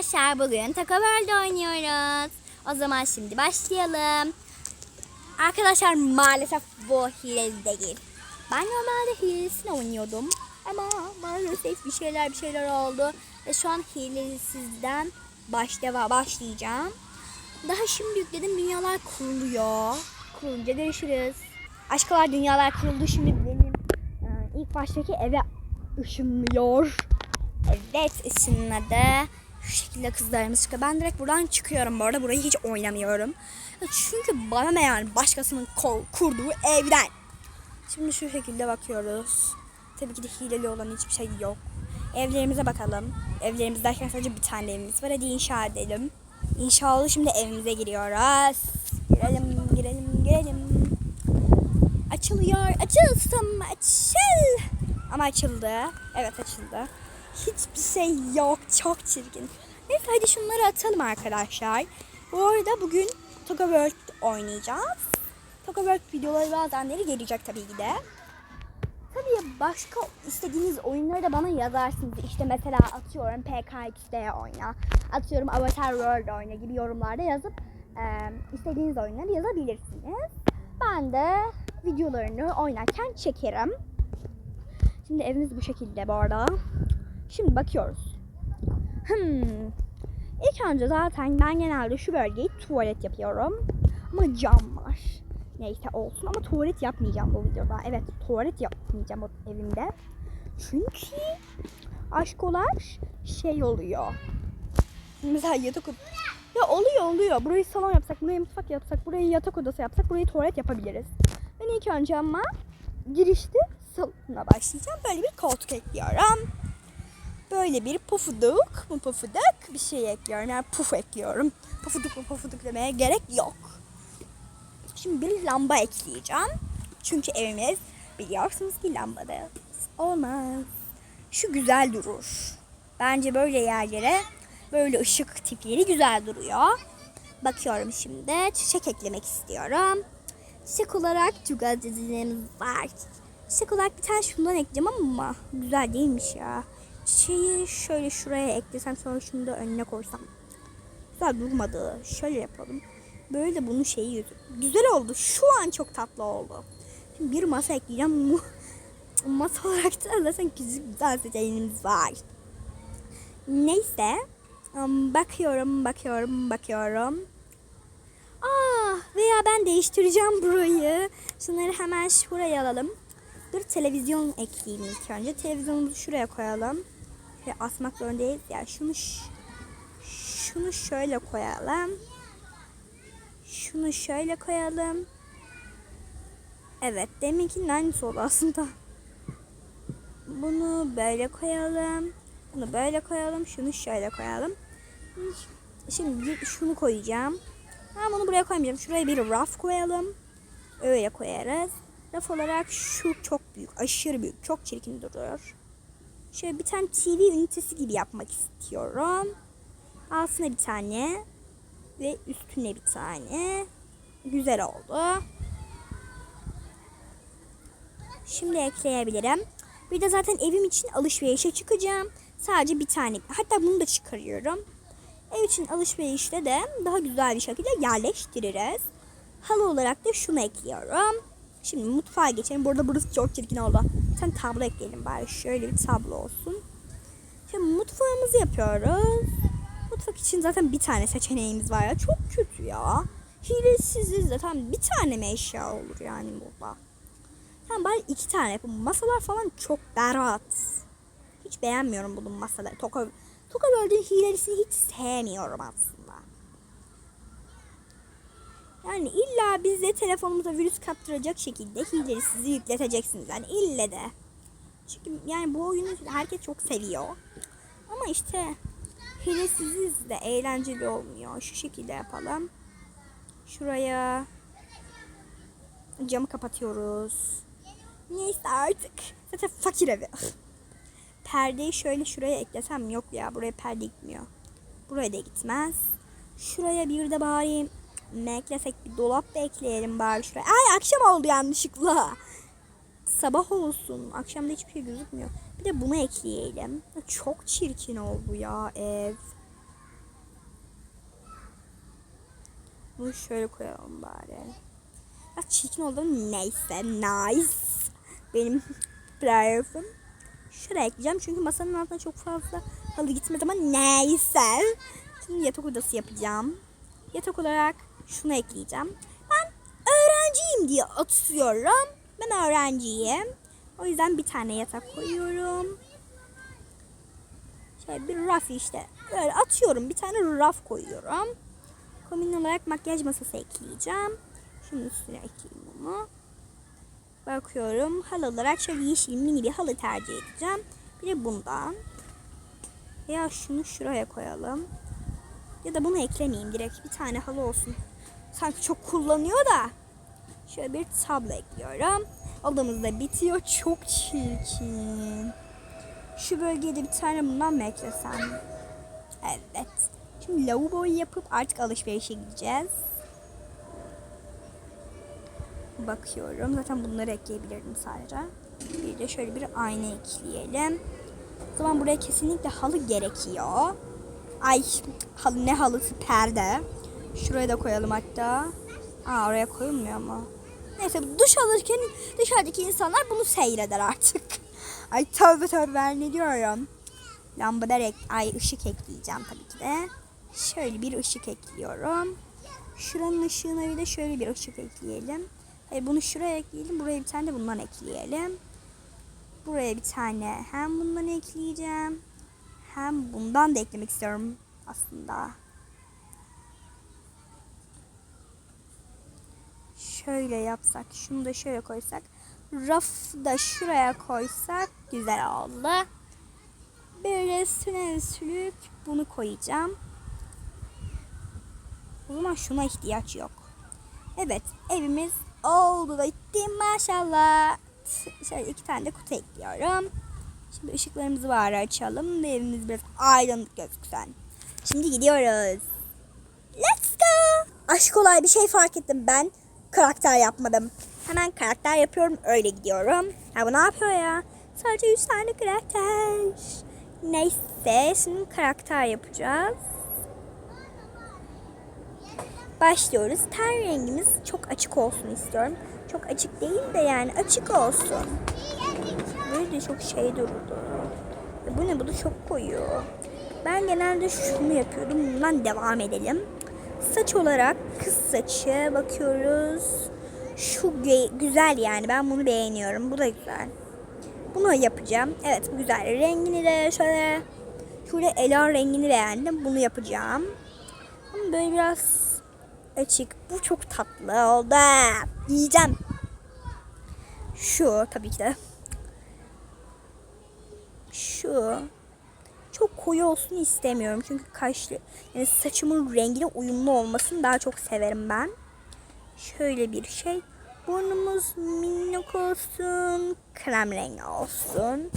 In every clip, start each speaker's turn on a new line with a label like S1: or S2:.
S1: Arkadaşlar bugün Taco World oynuyoruz. O zaman şimdi başlayalım. Arkadaşlar maalesef bu hileli değil. Ben normalde hilesini oynuyordum. Ama maalesef bir şeyler bir şeyler oldu. Ve şu an hilesizden başla başlayacağım. Daha şimdi yükledim dünyalar kuruluyor. Kurulunca görüşürüz. Aşkolar dünyalar kuruldu şimdi benim e, ilk baştaki eve ışınlıyor. Evet ışınladı. Şu şekilde kızlarımız çıkıyor. Ben direkt buradan çıkıyorum bu arada. Burayı hiç oynamıyorum. Çünkü bana ne yani başkasının kurduğu evden. Şimdi şu şekilde bakıyoruz. Tabii ki de hileli olan hiçbir şey yok. Evlerimize bakalım. Evlerimiz derken sadece bir tane evimiz var. Hadi inşa edelim. İnşallah şimdi evimize giriyoruz. Girelim, girelim, girelim. Açılıyor. Açılsın. Açıl. Ama açıldı. Evet açıldı. Hiçbir şey yok. Çok çirkin. Neyse hadi şunları atalım arkadaşlar. Bu arada bugün Toga World oynayacağız. Toga World videoları bazenleri gelecek tabii ki de. Tabii başka istediğiniz oyunları da bana yazarsınız. İşte mesela atıyorum PKX'de oyna, atıyorum Avatar World oyna gibi yorumlarda yazıp e, istediğiniz oyunları yazabilirsiniz. Ben de videolarını oynarken çekerim. Şimdi evimiz bu şekilde bu arada. Şimdi bakıyoruz. Hmm. İlk önce zaten ben genelde şu bölgeyi tuvalet yapıyorum. Ama cam var. Neyse olsun ama tuvalet yapmayacağım bu videoda. Evet tuvalet yapmayacağım bu evimde. Çünkü aşkolar şey oluyor. Mesela yatak odası. Ya oluyor oluyor. Burayı salon yapsak, burayı mutfak yapsak, burayı yatak odası yapsak, burayı tuvalet yapabiliriz. Ben ilk önce ama girişte salona başlayacağım. Böyle bir koltuk ekliyorum. Böyle bir pufuduk mu pufuduk bir şey ekliyorum. Yani puf ekliyorum. Pufuduk mu pufuduk demeye gerek yok. Şimdi bir lamba ekleyeceğim. Çünkü evimiz biliyorsunuz ki lambada olmaz. Şu güzel durur. Bence böyle yerlere böyle ışık tipleri güzel duruyor. Bakıyorum şimdi. Çiçek eklemek istiyorum. Çiçek olarak çok az dizilerimiz var. Çiçek olarak bir tane şundan ekleyeceğim ama güzel değilmiş ya. Çiçeği şöyle şuraya eklesem sonra şunu da önüne koysam. Güzel durmadı. Şöyle yapalım. Böyle bunun şeyi. Güzel oldu. Şu an çok tatlı oldu. Şimdi bir masa ekleyeceğim. Masa olarak da zaten güzel seçeneğimiz var. Neyse. Bakıyorum, bakıyorum, bakıyorum. Ah veya ben değiştireceğim burayı. Şunları hemen şuraya alalım. Dur televizyon ekleyeyim ilk önce. Televizyonumuzu şuraya koyalım. Asmak zorundayız ya. Şunu ş- şunu şöyle koyalım. Şunu şöyle koyalım. Evet deminkinin aynısı oldu aslında. Bunu böyle koyalım. Bunu böyle koyalım. Şunu şöyle koyalım. Şimdi şunu koyacağım. Ben bunu buraya koymayacağım. Şuraya bir raf koyalım. Öyle koyarız. Raf olarak şu çok büyük. Aşırı büyük. Çok çirkin duruyor. Şöyle bir tane TV ünitesi gibi yapmak istiyorum. Altına bir tane. Ve üstüne bir tane. Güzel oldu. Şimdi ekleyebilirim. Bir de zaten evim için alışverişe çıkacağım. Sadece bir tane. Hatta bunu da çıkarıyorum. Ev için alışverişte de daha güzel bir şekilde yerleştiririz. Halı olarak da şunu ekliyorum. Şimdi mutfağa geçelim. Burada burası çok çirkin oldu. Bir tane tablo ekleyelim bari. Şöyle bir tablo olsun. Şimdi mutfağımızı yapıyoruz. Mutfak için zaten bir tane seçeneğimiz var ya. Çok kötü ya. Hilesiziz zaten bir tane mi eşya olur yani burada. Tamam bari iki tane yapın. Masalar falan çok berbat. Hiç beğenmiyorum bunun masaları. Toka, Toka World'ün hilelisini hiç sevmiyorum aslında. Yani illa bize telefonumuza virüs kaptıracak şekilde hileyi sizi yükleteceksiniz. Yani ille de. Çünkü yani bu oyunu herkes çok seviyor. Ama işte hilesiziz de eğlenceli olmuyor. Şu şekilde yapalım. Şuraya camı kapatıyoruz. Neyse artık. Zaten fakir evi. Perdeyi şöyle şuraya eklesem yok ya. Buraya perde gitmiyor. Buraya da gitmez. Şuraya bir de bari Meklesek bir dolap bekleyelim bari şuraya. Ay akşam oldu yanlışlıkla. Sabah olsun. Akşamda hiçbir şey gözükmüyor. Bir de bunu ekleyelim. Çok çirkin oldu ya ev. Bunu şöyle koyalım bari. Ya çirkin oldu neyse nice. Benim playoff'um. Şuraya ekleyeceğim çünkü masanın altına çok fazla halı gitmedi ama neyse. Şimdi yatak odası yapacağım. Yatak olarak şunu ekleyeceğim. Ben öğrenciyim diye atıyorum. Ben öğrenciyim. O yüzden bir tane yatak koyuyorum. Şöyle bir raf işte. Böyle atıyorum. Bir tane raf koyuyorum. Komün olarak makyaj masası ekleyeceğim. Şimdi üstüne ekleyeyim onu. Bakıyorum. Halı olarak şöyle yeşil mini bir halı tercih edeceğim. Bir de bundan. Ya şunu şuraya koyalım. Ya da bunu eklemeyeyim direkt. Bir tane halı olsun. Sanki çok kullanıyor da. Şöyle bir tablo ekliyorum. Odamız da bitiyor. Çok çirkin. Şu bölgeye de bir tane bundan mı eklesem? Evet. Şimdi lavaboyu yapıp artık alışverişe gideceğiz. Bakıyorum. Zaten bunları ekleyebilirdim sadece. Bir de şöyle bir ayna ekleyelim. O zaman buraya kesinlikle halı gerekiyor. Ay halı ne halısı perde. Şuraya da koyalım hatta. Aa oraya koyulmuyor mu? Neyse duş alırken dışarıdaki insanlar bunu seyreder artık. Ay tövbe tövbe ben ne diyorum. Lambalar ek, ay ışık ekleyeceğim tabii ki de. Şöyle bir ışık ekliyorum. Şuranın ışığına bir de şöyle bir ışık ekleyelim. Hayır bunu şuraya ekleyelim. Buraya bir tane de bundan ekleyelim. Buraya bir tane hem bundan ekleyeceğim. Hem bundan da eklemek istiyorum aslında. Şöyle yapsak, şunu da şöyle koysak, rafı da şuraya koysak güzel oldu. Böyle üstüne üstlük bunu koyacağım. O zaman şuna ihtiyaç yok. Evet, evimiz oldu da bitti maşallah. Şöyle iki tane de kutu ekliyorum. Şimdi ışıklarımızı var açalım ve evimiz biraz aydınlık gözüksün. Şimdi gidiyoruz. Let's go. Aşk olay bir şey fark ettim ben. Karakter yapmadım. Hemen karakter yapıyorum öyle gidiyorum. Ha bu ne yapıyor ya? Sadece 3 tane karakter. Neyse şimdi karakter yapacağız. Başlıyoruz. Ten rengimiz çok açık olsun istiyorum. Çok açık değil de yani açık olsun. Böyle de çok şey durdu. E bu ne bu da çok koyu. Ben genelde şunu yapıyordum. Bundan devam edelim. Saç olarak kız saçı bakıyoruz. Şu gü- güzel yani ben bunu beğeniyorum. Bu da güzel. Bunu yapacağım. Evet bu güzel. Rengini de şöyle şöyle ela rengini beğendim. Bunu yapacağım. Ama böyle biraz açık. Bu çok tatlı oldu. Yiyeceğim. Şu tabii ki de. Şu. Çok koyu olsun istemiyorum. Çünkü kaşlı yani saçımın rengine uyumlu olmasını daha çok severim ben. Şöyle bir şey. Burnumuz minnak olsun. Krem rengi olsun.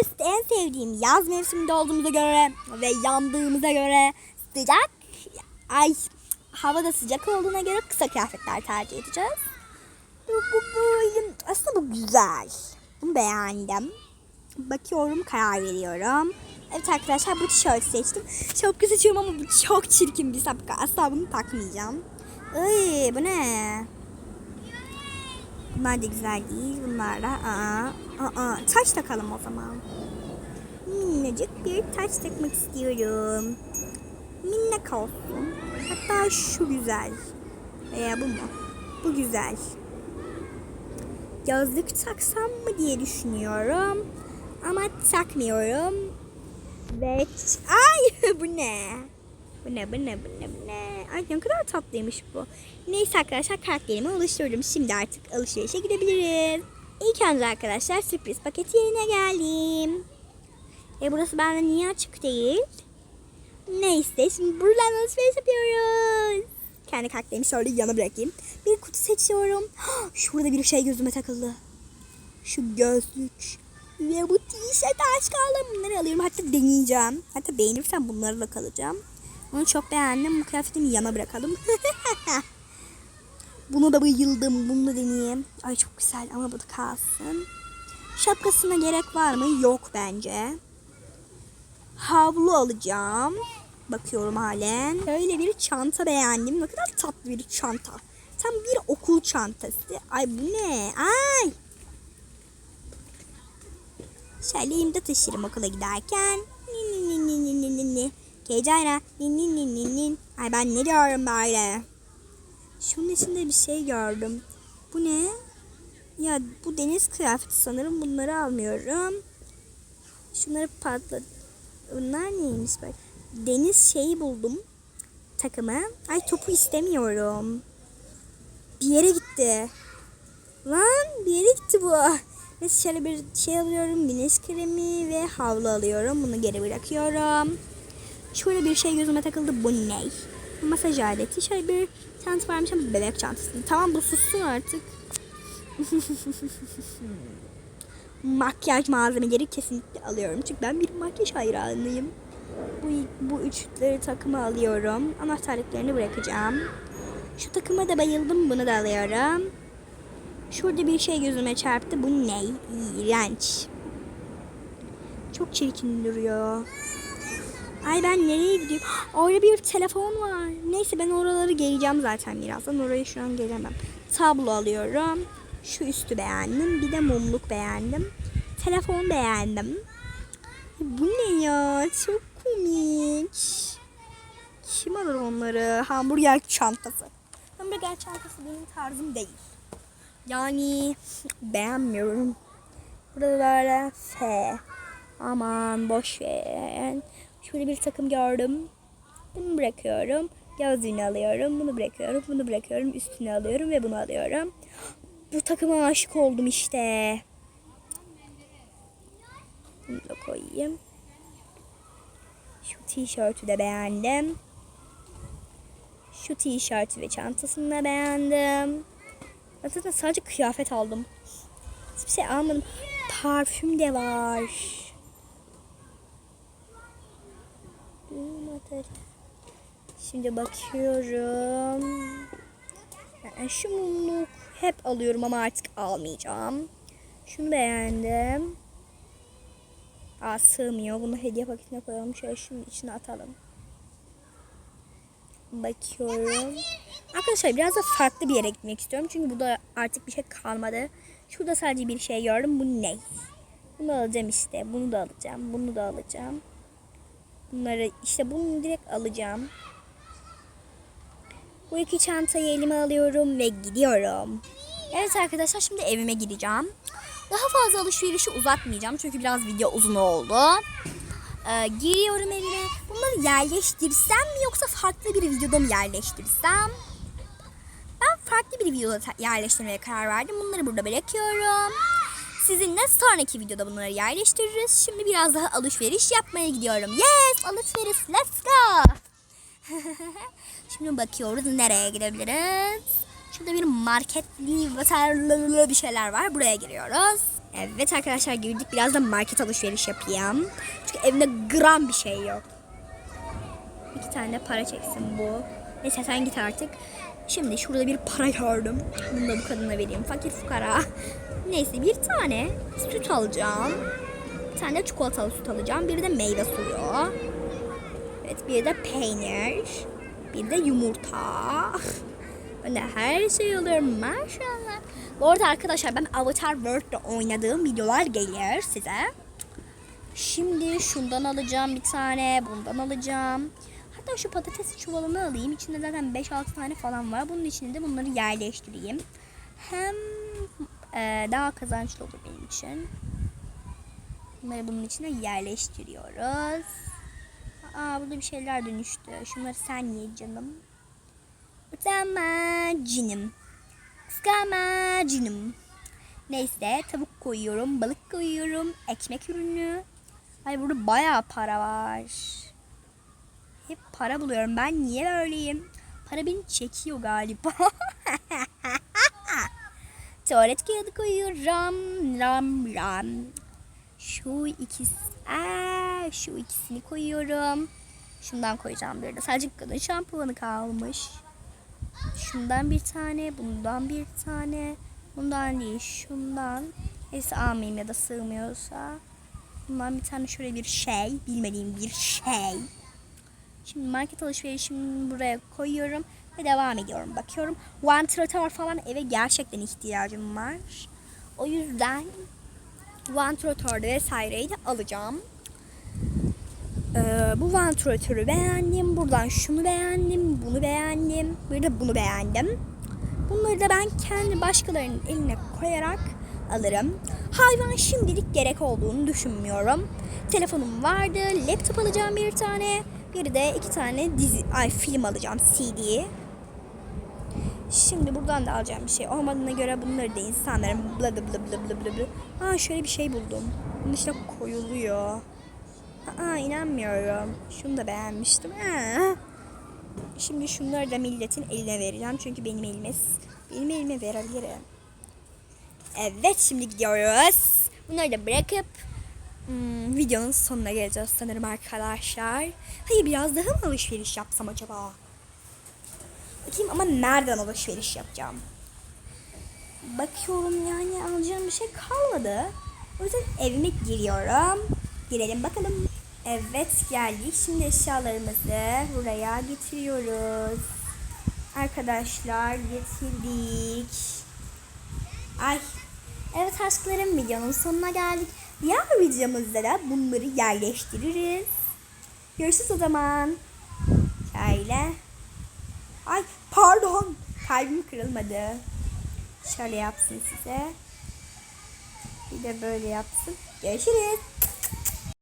S1: Üst en sevdiğim yaz mevsiminde olduğumuza göre ve yandığımıza göre sıcak. Ay hava da sıcak olduğuna göre kısa kıyafetler tercih edeceğiz. Bu, bu böyle aslında bu güzel. Bunu beğendim. Bakıyorum karar veriyorum. Evet arkadaşlar bu tişört seçtim. Güzel seçiyorum ama bu çok çirkin bir sapka. Asla bunu takmayacağım. Ay bu ne? Bunlar da güzel değil. Bunlar da aa, aa, taş takalım o zaman. Minnacık bir taş takmak istiyorum. Minnak olsun. Hatta şu güzel. Veya bu mu? Bu güzel. Yazlık taksam mı diye düşünüyorum. Ama takmıyorum. Ve ay bu ne? Bu ne bu ne bu ne bu ne? Ay ne kadar tatlıymış bu. Neyse arkadaşlar karakterimi oluşturdum. Şimdi artık alışverişe gidebiliriz. İlk önce arkadaşlar sürpriz paket yerine geldim. E burası bende niye açık değil? Neyse şimdi buradan alışveriş yapıyoruz. Kendi karakterimi şöyle yana bırakayım. Bir kutu seçiyorum. Şurada bir şey gözüme takıldı. Şu gözlük. Ve bu tişört aşk aldım. Bunları alıyorum. Hatta deneyeceğim. Hatta beğenirsem bunlarla kalacağım. Onu çok beğendim. Bu kıyafetimi yana bırakalım. Bunu da bayıldım. Bunu da deneyeyim. Ay çok güzel ama bu da kalsın. Şapkasına gerek var mı? Yok bence. Havlu alacağım. bakıyorum halen. Böyle bir çanta beğendim. Ne kadar tatlı bir çanta. Tam bir okul çantası. Ay bu ne? Ay. Şöyle elimde taşırım okula giderken. Nin nin nin nin nin nin nin. Kecayla nin nin nin nin nin. Ay ben ne diyorum böyle? Şunun içinde bir şey gördüm. Bu ne? Ya bu deniz kıyafeti sanırım. Bunları almıyorum. Şunları patlat. Bunlar neymiş böyle? Deniz şeyi buldum. Takımı. Ay topu istemiyorum. Bir yere gitti. Lan bir yere gitti bu. Neyse şöyle bir şey alıyorum. Güneş kremi ve havlu alıyorum. Bunu geri bırakıyorum. Şöyle bir şey gözüme takıldı. Bu ne? Masaj aleti. Şöyle bir çanta varmış ama bebek çantası. Tamam bu sussun artık. makyaj malzemeleri kesinlikle alıyorum. Çünkü ben bir makyaj hayranıyım. Bu, bu üçleri takımı alıyorum. Anahtarlıklarını bırakacağım. Şu takıma da bayıldım. Bunu da alıyorum. Şurada bir şey gözüme çarptı. Bu ne? İğrenç. Çok çirkin duruyor. Ay ben nereye gidiyorum? Orada bir telefon var. Neyse ben oraları geleceğim zaten birazdan. Oraya şu an gelemem. Tablo alıyorum. Şu üstü beğendim. Bir de mumluk beğendim. Telefon beğendim. Bu ne ya? Çok komik. Kim alır onları? Hamburger çantası. Hamburger çantası benim tarzım değil. Yani beğenmiyorum. Burada böyle F. Aman boş ver. Şöyle bir takım gördüm. Bunu bırakıyorum. Gözlüğünü alıyorum. Bunu bırakıyorum. Bunu bırakıyorum. Üstünü alıyorum ve bunu alıyorum. Bu takıma aşık oldum işte. Bunu da koyayım. Şu tişörtü de beğendim. Şu tişörtü ve çantasını da beğendim. Ben zaten sadece kıyafet aldım. Hiçbir şey almadım. Parfüm de var. Şimdi bakıyorum. Yani şu mumluk hep alıyorum ama artık almayacağım. Şunu beğendim. Aa sığmıyor. Bunu hediye paketine koyalım. Şöyle şunun içine atalım. Bakıyorum. Arkadaşlar biraz da farklı bir yere gitmek istiyorum. Çünkü burada artık bir şey kalmadı. Şurada sadece bir şey gördüm. Bu ne? Bunu alacağım işte. Bunu da alacağım. Bunu da alacağım. Bunları işte bunu direkt alacağım. Bu iki çantayı elime alıyorum ve gidiyorum. Evet arkadaşlar şimdi evime gideceğim. Daha fazla alışverişi uzatmayacağım çünkü biraz video uzun oldu. Ee, giriyorum evime. Bunları yerleştirsem mi yoksa farklı bir videoda mı yerleştirsem? Ben farklı bir videoda yerleştirmeye karar verdim. Bunları burada bırakıyorum. Sizinle sonraki videoda bunları yerleştiririz. Şimdi biraz daha alışveriş yapmaya gidiyorum. Yes alışveriş let's go. Şimdi bakıyoruz nereye gidebiliriz. Şurada bir marketli bir şeyler var. Buraya giriyoruz. Evet arkadaşlar girdik. Biraz da market alışveriş yapayım. Çünkü evimde gram bir şey yok. İki tane para çeksin bu. Neyse sen git artık. Şimdi şurada bir para gördüm. Bunu da bu kadına vereyim. Fakir fukara. Neyse bir tane süt alacağım. Bir tane çikolatalı süt alacağım. Bir de meyve suyu. Evet bir de peynir. Bir de yumurta. Ben de her şey alıyorum maşallah. Bu arada arkadaşlar ben Avatar World'da oynadığım videolar gelir size. Şimdi şundan alacağım bir tane. Bundan alacağım. Hatta şu patates çuvalını alayım. İçinde zaten 5-6 tane falan var. Bunun içinde de bunları yerleştireyim. Hem e, daha kazançlı olur benim için. Bunları bunun içine yerleştiriyoruz. Aa burada bir şeyler dönüştü. Şunları sen ye canım. Utanma canım. Kıskanma canım. Neyse tavuk koyuyorum, balık koyuyorum, ekmek ürünü. Ay burada bayağı para var. Hep para buluyorum. Ben niye böyleyim? Para beni çekiyor galiba. Tuvalet kağıdı koyuyorum. Ram ram. Şu ikisi. Aa, şu ikisini koyuyorum. Şundan koyacağım bir de. Sadece kadın şampuanı kalmış. Şundan bir tane, bundan bir tane. Bundan değil, şundan. Neyse almayayım ya da sığmıyorsa. Bundan bir tane şöyle bir şey, bilmediğim bir şey. Şimdi market alışverişimi buraya koyuyorum ve devam ediyorum. Bakıyorum vantilatör falan eve gerçekten ihtiyacım var. O yüzden vantilatör vesaireyi de alacağım. Ee, bu vantilatörü beğendim. Buradan şunu beğendim. Bunu beğendim. Bir de bunu beğendim. Bunları da ben kendi başkalarının eline koyarak alırım. Hayvan şimdilik gerek olduğunu düşünmüyorum. Telefonum vardı. Laptop alacağım bir tane. Bir de iki tane dizi, ay film alacağım CD. Şimdi buradan da alacağım bir şey olmadığına göre bunları da insanların bla bla bla bla bla bla. Aa şöyle bir şey buldum. Bunun içine koyuluyor. Aa inanmıyorum. Şunu da beğenmiştim. Aa. Şimdi şunları da milletin eline vereceğim. Çünkü benim elime benim elime verebilirim. Evet şimdi gidiyoruz. Bunları da bırakıp hmm, videonun sonuna geleceğiz sanırım arkadaşlar. Hayır biraz daha mı alışveriş yapsam acaba? Bakayım ama nereden alışveriş yapacağım? Bakıyorum yani alacağım bir şey kalmadı. O yüzden evime giriyorum. Girelim bakalım. Evet geldik. Şimdi eşyalarımızı buraya getiriyoruz. Arkadaşlar getirdik. Ay. Evet aşklarım videonun sonuna geldik. Diğer videomuzda da bunları yerleştiririz. Görüşürüz o zaman. Şöyle. Ay pardon. Kalbim kırılmadı. Şöyle yapsın size. Bir de böyle yapsın. Görüşürüz.